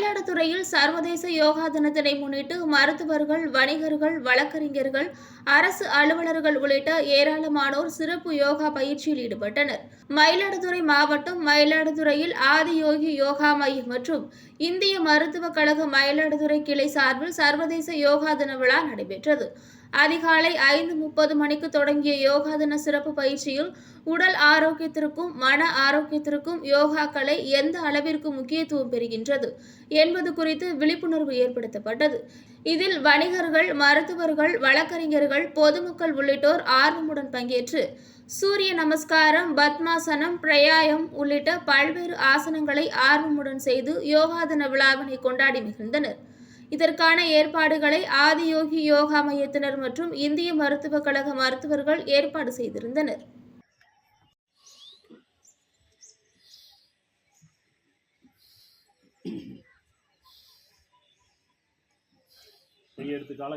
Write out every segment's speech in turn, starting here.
மயிலாடுதுறையில் சர்வதேச யோகா தினத்தினை முன்னிட்டு மருத்துவர்கள் வணிகர்கள் வழக்கறிஞர்கள் அரசு அலுவலர்கள் உள்ளிட்ட ஏராளமானோர் சிறப்பு யோகா பயிற்சியில் ஈடுபட்டனர். மயிலாடுதுறை மாவட்டம் மயிலாடுதுறையில் ஆதியோகி யோகா மையம் மற்றும் இந்திய மருத்துவக் கழக மயிலாடுதுறை கிளை சார்பில் சர்வதேச யோகா தின விழா நடைபெற்றது. அதிகாலை ஐந்து முப்பது மணிக்கு தொடங்கிய யோகா தின சிறப்பு பயிற்சியில் உடல் ஆரோக்கியத்திற்கும் மன ஆரோக்கியத்திற்கும் யோகாக்களை எந்த அளவிற்கு முக்கியத்துவம் பெறுகின்றது என்பது குறித்து விழிப்புணர்வு ஏற்படுத்தப்பட்டது. இதில் வணிகர்கள் மருத்துவர்கள் வழக்கறிஞர்கள் பொதுமக்கள் உள்ளிட்டோர் ஆர்வமுடன் பங்கேற்று சூரிய நமஸ்காரம் பத்மாசனம் பிரயாயம் உள்ளிட்ட பல்வேறு ஆசனங்களை ஆர்வமுடன் செய்து யோகா தின விழாவினை கொண்டாடி மகிழ்ந்தனர். இதற்கான ஏற்பாடுகளை ஆதியோகி யோகா மையத்தினர் மற்றும் இந்திய மருத்துவக் கழக மருத்துவர்கள் ஏற்பாடு செய்திருந்தனர். கையை எடுத்து காலை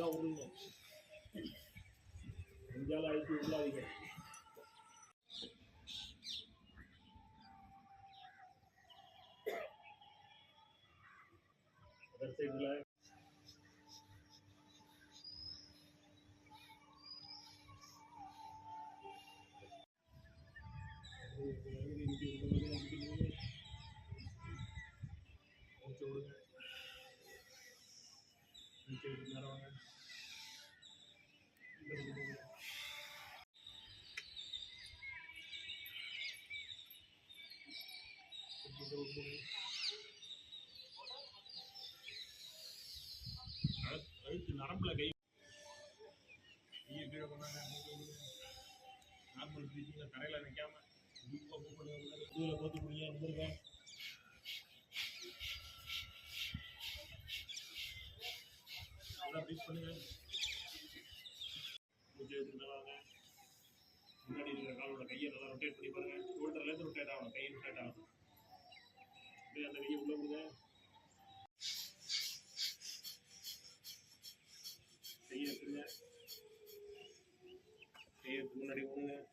जागा उडून उद्याला इथे उडला इकडे घर से बुलाए। Thank you. அழுத்து நரம்புல கை கையை கீழே கொண்டாங்க நார்மல் ப்ரீத்திங்ல தரையில நிற்காம இதில் மூவ் பண்ணுங்க முதுகில் கோத்து பிடிங்க வந்துருங்க முன்னாடி இருக்கிற காலோட கையை நல்லா ரொட்டேட் பண்ணி ஷோல்டர்லேருந்து ரொட்டேட் ஆகணும். ரொட்டேட் ஆகணும். அப்படியே அந்த கையை விடுங்க. கையை எடுத்துங்க கையை முன்னாடி